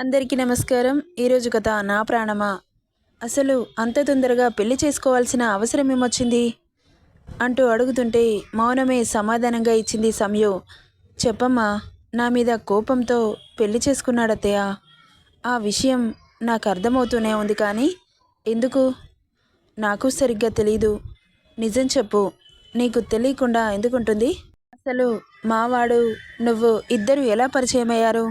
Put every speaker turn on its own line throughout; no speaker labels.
అందరికీ నమస్కారం. ఈరోజు కథ నా ప్రాణమా? అసలు అంత తొందరగా పెళ్ళి చేసుకోవాల్సిన అవసరం ఏమొచ్చింది? అంటూ అడుగుతుంటే మౌనమే సమాధానంగా ఇచ్చింది సంయు చెప్పమ్మా నా మీద కోపంతో పెళ్ళి చేసుకున్నాడత్తయ్య ఆ విషయం నాకు అర్థమవుతూనే ఉంది కానీ ఎందుకు? నాకు సరిగ్గా తెలీదు. నిజం చెప్పు. నీకు తెలియకుండా ఎందుకుంటుంది? అసలు మావాడు నువ్వు ఇద్దరు ఎలా పరిచయం అయ్యారు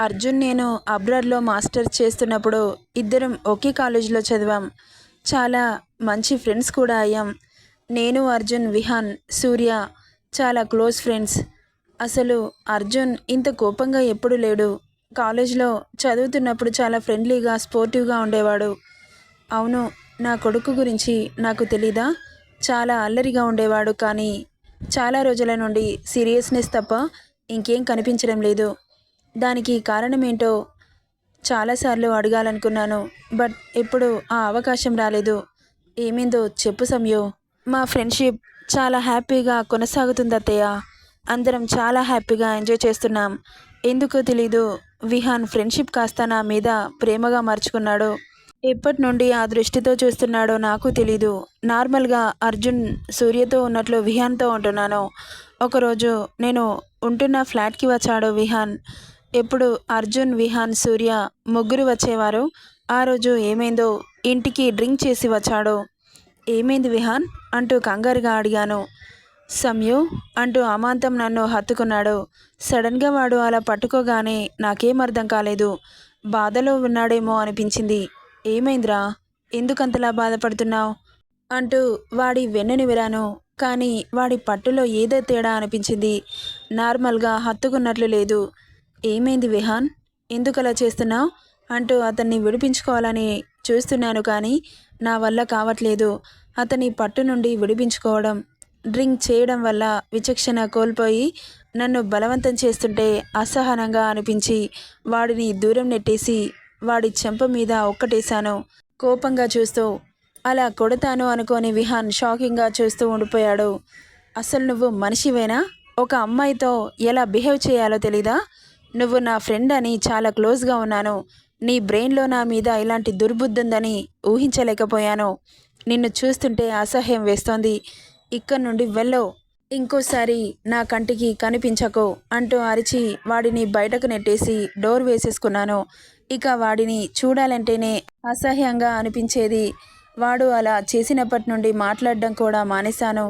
అర్జున్ నేను అబ్రాడ్లో మాస్టర్ చేస్తున్నప్పుడు ఇద్దరం ఒకే కాలేజీలో చదివాం. చాలా మంచి ఫ్రెండ్స్ కూడా అయ్యాం. నేను అర్జున్ విహాన్ సూర్య చాలా క్లోజ్ ఫ్రెండ్స్. అసలు అర్జున్ ఇంత కోపంగా ఎప్పుడు లేడు. కాలేజ్లో చదువుతున్నప్పుడు చాలా ఫ్రెండ్లీగా స్పోర్టివ్గా ఉండేవాడు. అవును నా కొడుకు గురించి నాకు తెలీదా? చాలా అల్లరిగా ఉండేవాడు కానీ చాలా రోజుల నుండి సీరియస్నెస్ తప్ప ఇంకేం కనిపించడం లేదు. దానికి కారణమేంటో చాలాసార్లు అడగాలనుకున్నాను బట్ ఎప్పుడు ఆ అవకాశం రాలేదు. ఏమైందో చెప్పు సమయో. మా ఫ్రెండ్షిప్ చాలా హ్యాపీగా కొనసాగుతుంది అత్తయ్య. అందరం చాలా హ్యాపీగా ఎంజాయ్ చేస్తున్నాం. ఎందుకో తెలీదు విహాన్ ఫ్రెండ్షిప్ కాస్త నా మీద ప్రేమగా మార్చుకున్నాడు. ఎప్పటి నుండి ఆ దృష్టితో చూస్తున్నాడో నాకు తెలీదు. నార్మల్గా అర్జున్ సూర్యతో ఉన్నట్లు విహాన్తో ఉంటున్నాను. ఒకరోజు నేను ఉంటున్న ఫ్లాట్కి వచ్చాడు విహాన్. ఎప్పుడు అర్జున్ విహాన్ సూర్య ముగ్గురు వచ్చేవారు. ఆ రోజు ఏమైందో ఇంటికి డ్రింక్ చేసి వచ్చాడు. ఏమైంది విహాన్? అంటూ కంగారుగా అడిగాను. సమ్యు అంటూ అమాంతం నన్ను హత్తుకున్నాడు. సడన్గా వాడు అలా పట్టుకోగానే నాకేం అర్థం కాలేదు. బాధలో ఉన్నాడేమో అనిపించింది. ఏమైందిరా? ఎందుకంతలా బాధపడుతున్నావు? అంటూ వాడి వెన్నుని విరాను. కానీ వాడి పట్టులో ఏదో తేడా అనిపించింది. నార్మల్గా హత్తుకున్నట్లు లేదు. ఏమైంది విహాన్? ఎందుకు అలా చేస్తున్నావు? అంటూ అతన్ని విడిపించుకోవాలని చూస్తున్నాను కానీ నా వల్ల కావట్లేదు. అతని పట్టు నుండి విడిపించుకోవడం డ్రింక్ చేయడం వల్ల విచక్షణ కోల్పోయి నన్ను బలవంతం చేస్తుంటే అసహనంగా అనిపించి వాడిని దూరం నెట్టేసి వాడి చెంప మీద ఒక్కటేశాను. కోపంగా చూస్తూ అలా కొడతాను అనుకోని విహాన్ షాకింగ్గా చూస్తూ ఉండిపోయాడు. అసలు నువ్వు మనిషివేనా? ఒక అమ్మాయితో ఎలా బిహేవ్ చేయాలో తెలీదా? నువ్వు నా ఫ్రెండ్ అని చాలా క్లోజ్గా ఉన్నాను. నీ బ్రెయిన్లో నా మీద ఇలాంటి దుర్బుద్ధి ఉందని ఊహించలేకపోయాను. నిన్ను చూస్తుంటే అసహ్యం వేస్తోంది. ఇక్కడి నుండి వెళ్ళో. ఇంకోసారి నా కంటికి కనిపించకు అంటూ అరిచి వాడిని బయటకు నెట్టేసి డోర్ వేసేసుకున్నాను. ఇక వాడిని చూడాలంటేనే అసహ్యంగా అనిపించేది. వాడు అలా చేసినప్పటి నుండి మాట్లాడడం కూడా మానేశాను.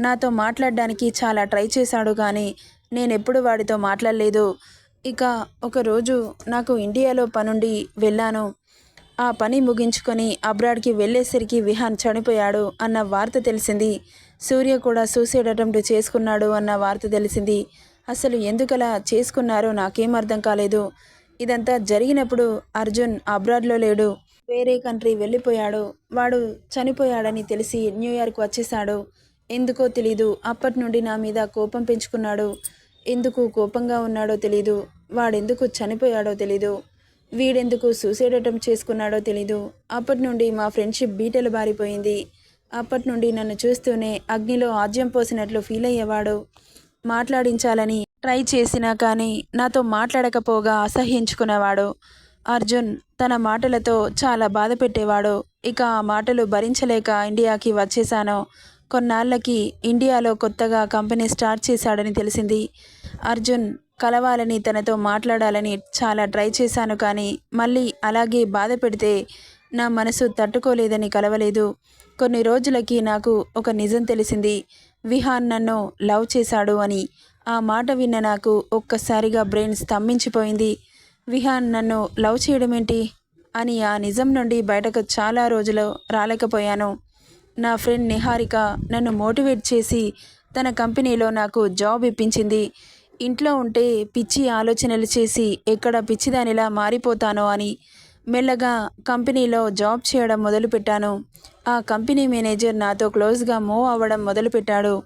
నాతో మాట్లాడడానికి చాలా ట్రై చేశాడు కానీ నేనెప్పుడు వాడితో మాట్లాడలేదు. ఇక ఒకరోజు నాకు ఇండియాలో పనుండి వెళ్ళాను. ఆ పని ముగించుకొని అబ్రాడ్కి వెళ్ళేసరికి విహాన్ చనిపోయాడు అన్న వార్త తెలిసింది. సూర్య కూడా సూసైడ్ అటెంప్ట్ చేసుకున్నాడు అన్న వార్త తెలిసింది. అసలు ఎందుకలా చేసుకున్నారో నాకేం అర్థం కాలేదు. ఇదంతా జరిగినప్పుడు అర్జున్ అబ్రాడ్లో లేడు. వేరే కంట్రీ వెళ్ళిపోయాడు. వాడు చనిపోయాడని తెలిసి న్యూయార్క్ వచ్చేసాడు ఎందుకో తెలీదు. అప్పటి నుండి నా మీద కోపం పెంచుకున్నాడు. ఎందుకు కోపంగా ఉన్నాడో తెలీదు వాడెందుకు చనిపోయాడో తెలీదు వీడెందుకు సూసైడ్ అటెంప్ట్ చేసుకున్నాడో తెలీదు. అప్పటి నుండి మా ఫ్రెండ్షిప్ బీటలు బారిపోయింది. అప్పటి నుండి నన్ను చూస్తూనే అగ్నిలో ఆజ్యం పోసినట్లు ఫీల్ అయ్యేవాడు. మాట్లాడించాలని ట్రై చేసినా కానీ నాతో మాట్లాడకపోగా అసహ్యించుకునేవాడు. అర్జున్ తన మాటలతో చాలా బాధ పెట్టేవాడు ఇక ఆ మాటలు భరించలేక ఇండియాకి వచ్చేశాను. కొన్నాళ్ళకి ఇండియాలో కొత్తగా కంపెనీ స్టార్ట్ చేశాడని తెలిసింది. అర్జున్ కలవాలని తనతో మాట్లాడాలని చాలా ట్రై చేశాను కానీ మళ్ళీ అలాగే బాధ పెడితే నా మనసు తట్టుకోలేదని కలవలేదు. కొన్ని రోజులకి నాకు ఒక నిజం తెలిసింది. విహాన్ నన్ను లవ్ చేశాడు అని. ఆ మాట విన్న నాకు ఒక్కసారిగా బ్రెయిన్ స్తంభించిపోయింది. విహాన్ నన్ను లవ్ చేయడమేంటి? అని ఆ నిజం నుండి బయటకు చాలా రోజులు రాలేకపోయాను. నా ఫ్రెండ్ నిహారిక నన్ను మోటివేట్ చేసి తన కంపెనీలో నాకు జాబ్ ఇప్పించింది. ఇంట్లో ఉంటే పిచ్చి ఆలోచనలు చేసి ఎక్కడ పిచ్చిదానిలా మారిపోతానో అని మెల్లగా కంపెనీలో జాబ్ చేయడం మొదలుపెట్టాను. ఆ కంపెనీ మేనేజర్ నాతో క్లోజ్గా మూవ్ అవ్వడం మొదలుపెట్టాడు.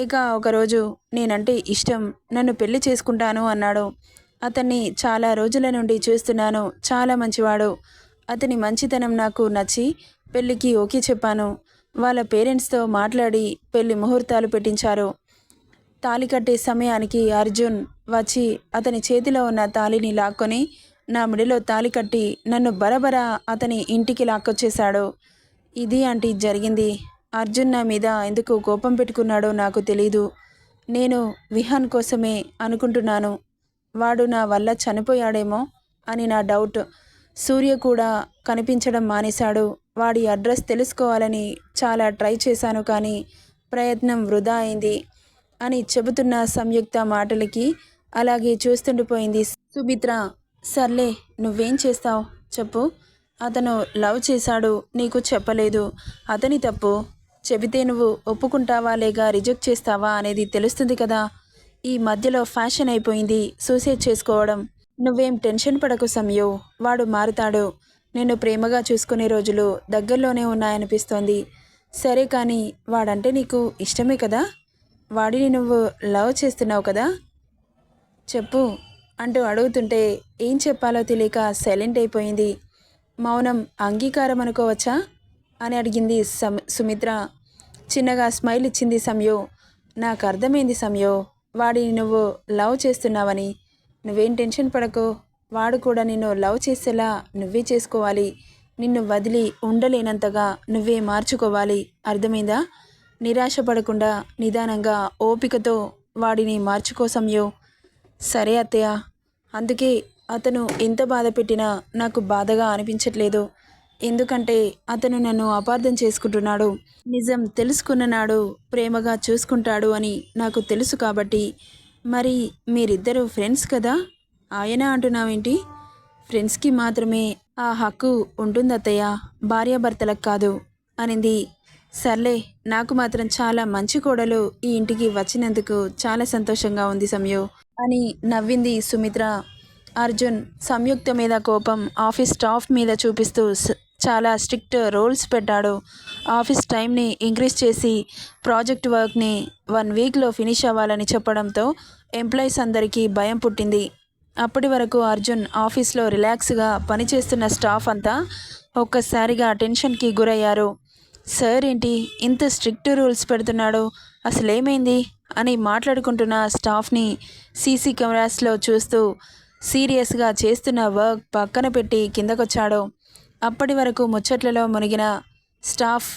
ఇక ఒకరోజు నేనంటే ఇష్టం నన్ను పెళ్ళి చేసుకుంటాను అన్నాడు. అతన్ని చాలా రోజుల నుండి చూస్తున్నాను చాలా మంచివాడు. అతని మంచితనం నాకు నచ్చి పెళ్ళికి ఓకే చెప్పాను. వాళ్ళ పేరెంట్స్తో మాట్లాడి పెళ్ళి ముహూర్తాలు పెట్టించారు. తాళి కట్టే సమయానికి అర్జున్ వచ్చి అతని చేతిలో ఉన్న తాళిని లాక్కొని నా మిడిలో తాలి కట్టి నన్ను బరబర అతని ఇంటికి లాక్కొచ్చేశాడు. ఇది అంటే జరిగింది. అర్జున్ నా మీద ఎందుకు కోపం పెట్టుకున్నాడో నాకు తెలీదు. నేను విహాన్ కోసమే అనుకుంటున్నాను. వాడు నా వల్ల చనిపోయాడేమో అని నా డౌట్. సూర్య కూడా కనిపించడం మానేశాడు. వాడి అడ్రస్ తెలుసుకోవాలని చాలా ట్రై చేశాను కానీ ప్రయత్నం వృధా అయింది అని చెబుతున్న సంయుక్త మాటలకి అలాగే చూస్తుండిపోయింది సుమిత్ర సర్లే నువ్వేం చేస్తావు? చెప్పు. అతను లవ్ చేశాడు నీకు చెప్పలేదు. అతని తప్పు. చెబితే నువ్వు ఒప్పుకుంటావా లేక రిజెక్ట్ చేస్తావా అనేది తెలుస్తుంది కదా. ఈ మధ్యలో ఫ్యాషన్ అయిపోయింది సూసైడ్ చేసుకోవడం. నువ్వేం టెన్షన్ పడకు సమయో. వాడు మారుతాడు. నిన్ను ప్రేమగా చూసుకునే రోజులు దగ్గరలోనే ఉన్నాయనిపిస్తోంది. సరే కానీ వాడంటే నీకు ఇష్టమే కదా? వాడిని నువ్వు లవ్ చేస్తున్నావు కదా? చెప్పు. అంటూ అడుగుతుంటే ఏం చెప్పాలో తెలియక సైలెంట్ అయిపోయింది. మౌనం అంగీకారం అనుకోవచ్చా? అని అడిగింది సమ్ సుమిత్ర. చిన్నగా స్మైల్ ఇచ్చింది సమయో. నాకు అర్థమైంది సమయో. వాడిని నువ్వు లవ్ చేస్తున్నావని. నువ్వేం టెన్షన్ పడకు. వాడు కూడా నిన్ను లవ్ చేసేలా నువ్వే చేసుకోవాలి. నిన్ను వదిలి ఉండలేనంతగా నువ్వే మార్చుకోవాలి. అర్థమైందా? నిరాశ పడకుండా నిదానంగా ఓపికతో వాడిని మార్చుకోసంయో సరే అత్తయ్య. అందుకే అతను ఎంత బాధ పెట్టినా నాకు బాధగా అనిపించట్లేదు. ఎందుకంటే అతను నన్ను అపార్థం చేసుకుంటున్నాడు. నిజం తెలుసుకున్న నాడు ప్రేమగా చూసుకుంటాడు అని నాకు తెలుసు కాబట్టి. మరి మీరిద్దరూ ఫ్రెండ్స్ కదా? ఆయన అంటున్నావేంటి? ఫ్రెండ్స్కి మాత్రమే ఆ హక్కు ఉంటుందత్తయ్య భార్యాభర్తలకు కాదు అనింది. సర్లే నాకు మాత్రం చాలా మంచి కోడలు ఈ ఇంటికి వచ్చినందుకు చాలా సంతోషంగా ఉంది సమయో అని నవ్వింది సుమిత్ర. అర్జున్ సంయుక్త మీద కోపం ఆఫీస్ స్టాఫ్ మీద చూపిస్తూ చాలా స్ట్రిక్ట్ రూల్స్ పెట్టాడు. ఆఫీస్ టైంని ఇంక్రీజ్ చేసి ప్రాజెక్ట్ వర్క్ని వన్ వీక్లో ఫినిష్ అవ్వాలని చెప్పడంతో ఎంప్లాయీస్ అందరికీ భయం పుట్టింది. అప్పటి వరకు అర్జున్ ఆఫీస్లో రిలాక్స్గా పనిచేస్తున్న స్టాఫ్ అంతా ఒక్కసారిగా టెన్షన్కి గురయ్యారు. సార్ ఏంటి ఇంత స్ట్రిక్ట్ రూల్స్ పెడుతున్నాడు అసలు ఏమైంది అని మాట్లాడుకుంటున్న స్టాఫ్ని సీసీ కెమెరాస్లో చూస్తూ సీరియస్గా చేస్తున్న వర్క్ పక్కన పెట్టి కిందకొచ్చాడు. అప్పటి వరకు ముచ్చట్లలో మునిగిన స్టాఫ్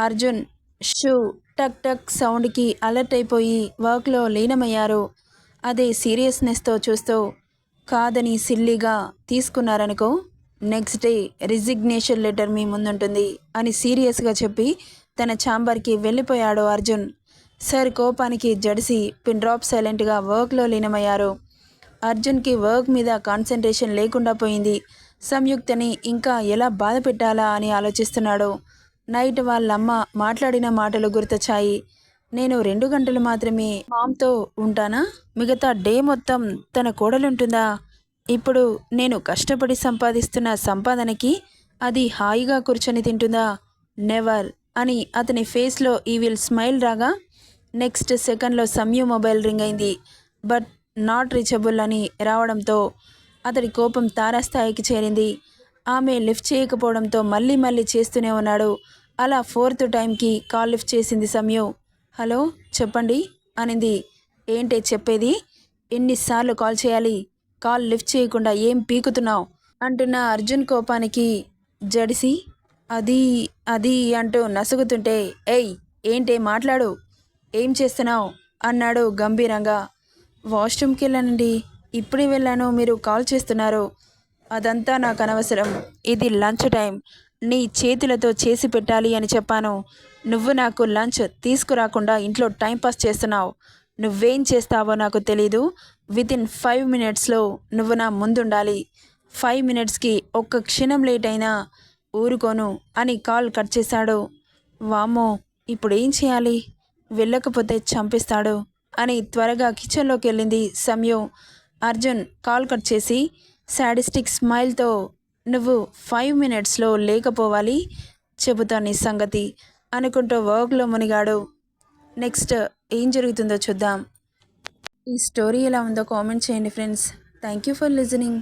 అర్జున్ షూ టక్ టక్ సౌండ్కి అలర్ట్ అయిపోయి వర్క్లో లీనమయ్యారు. అదే సీరియస్నెస్తో చూస్తూ కాదని సిల్లీగా తీసుకున్నారనుకో నెక్స్ట్ డే రిజిగ్నేషన్ లెటర్ మీ ముందుంటుంది అని సీరియస్గా చెప్పి తన ఛాంబర్కి వెళ్ళిపోయాడు అర్జున్. సార్ కోపానికి జడిసి పిన్ డ్రాప్ సైలెంట్గా వర్క్లో లీనమయ్యారు. అర్జున్కి వర్క్ మీద కాన్సన్ట్రేషన్ లేకుండా పోయింది. సంయుక్తని ఇంకా ఎలా బాధ పెట్టాలా అని ఆలోచిస్తున్నాడు. నైట్ వాళ్ళమ్మ మాట్లాడిన మాటలు గుర్తొచ్చాయి. నేను రెండు గంటలు మాత్రమే మామ్తో ఉంటానా? మిగతా డే మొత్తం తన కోడలుంటుందా? ఇప్పుడు నేను కష్టపడి సంపాదిస్తున్న సంపాదనకి అది హాయిగా కూర్చొని తింటుందా? నెవర్ అని అతని ఫేస్లో ఈవిల్ స్మైల్ రాగా నెక్స్ట్ సెకండ్లో సమ్యు మొబైల్ రింగ్ అయింది. బట్ నాట్ రీచబుల్ అని రావడంతో అతడి కోపం తారాస్థాయికి చేరింది. ఆమె లిఫ్ట్ చేయకపోవడంతో మళ్ళీ మళ్ళీ చేస్తూనే ఉన్నాడు. అలా ఫోర్త్ టైంకి కాల్ లిఫ్ట్ చేసింది సమ్యు. హలో చెప్పండి అనింది. ఏంటి చెప్పేది? ఎన్నిసార్లు కాల్ చేయాలి? కాల్ లిఫ్ట్ చేయకుండా ఏం పీకుతున్నావు? అంటున్న అర్జున్ కోపానికి జడిసి అది అది అంటూ నసుగుతుంటే ఏయ్ ఏంటే మాట్లాడు? ఏం చేస్తున్నావు? అన్నాడు గంభీరంగా. వాష్రూమ్కి వెళ్ళానండి ఇప్పుడే వెళ్ళాను మీరు కాల్ చేస్తున్నారు. అదంతా నాకు అనవసరం. ఇది లంచ్ టైం. నీ చేతులతో చేసి పెట్టాలి అని చెప్పాను. నువ్వు నాకు లంచ్ తీసుకురాకుండా ఇంట్లో టైంపాస్ చేస్తున్నావు. నువ్వేం చేస్తావో నాకు తెలీదు. విత్ ఇన్ ఫైవ్ మినిట్స్లో నువ్వు నా ముందుండాలి. ఫైవ్ మినిట్స్కి ఒక్క క్షణం లేట్ అయినా ఊరుకోను అని కాల్ కట్ చేశాడు. వామ్మో ఇప్పుడు ఏం చేయాలి? వెళ్ళకపోతే చంపిస్తాడు అని త్వరగా కిచెన్లోకి వెళ్ళింది సమయం. అర్జున్ కాల్ కట్ చేసి శాడిస్టిక్ స్మైల్తో నువ్వు ఫైవ్ మినిట్స్లో లేకపోవాలి చెబుతా నీ సంగతి. అనుకుంటూ వర్క్లో మునిగాడు. నెక్స్ట్ ఏం జరుగుతుందో చూద్దాం. ఈ స్టోరీ ఎలా ఉందో కామెంట్ చేయండి friends. Thank you for listening.